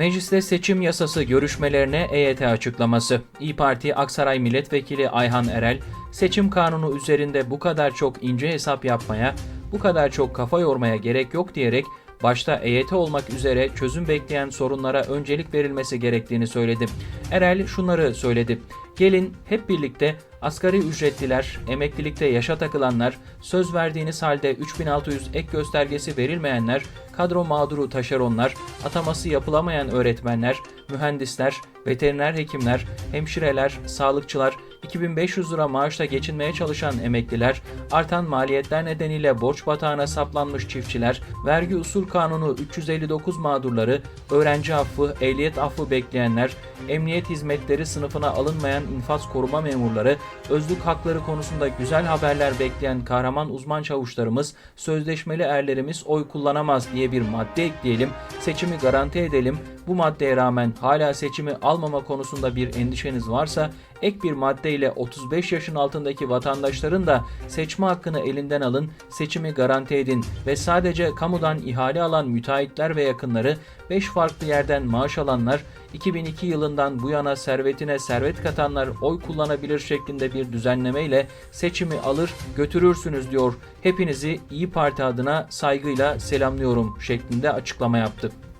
Mecliste seçim yasası görüşmelerine EYT açıklaması. İyi Parti Aksaray Milletvekili Ayhan Erel, seçim kanunu üzerinde bu kadar çok ince hesap yapmaya, bu kadar çok kafa yormaya gerek yok diyerek başta EYT olmak üzere çözüm bekleyen sorunlara öncelik verilmesi gerektiğini söyledi. Erel şunları söyledi. Gelin hep birlikte asgari ücretliler, emeklilikte yaşa takılanlar, söz verdiğiniz halde 3600 ek göstergesi verilmeyenler, kadro mağduru taşeronlar, ataması yapılamayan öğretmenler, mühendisler, veteriner hekimler, hemşireler, sağlıkçılar, 2500 lira maaşla geçinmeye çalışan emekliler, artan maliyetler nedeniyle borç batağına saplanmış çiftçiler, vergi usul kanunu 359 mağdurları, öğrenci affı, ehliyet affı bekleyenler, emniyet hizmetleri sınıfına alınmayan infaz koruma memurları, özlük hakları konusunda güzel haberler bekleyen kahraman uzman çavuşlarımız, sözleşmeli erlerimiz oy kullanamaz diye bir madde ekleyelim, seçimi garanti edelim. Bu maddeye rağmen hala seçimi almama konusunda bir endişeniz varsa ek bir maddeyle 35 yaşın altındaki vatandaşların da seçme hakkını elinden alın, seçimi garanti edin ve sadece kamudan ihale alan müteahhitler ve yakınları 5 farklı yerden maaş alanlar 2002 yılından bu yana servetine servet katanlar oy kullanabilir şeklinde bir düzenlemeyle seçimi alır götürürsünüz diyor. Hepinizi İyi Parti adına saygıyla selamlıyorum şeklinde açıklama yaptı.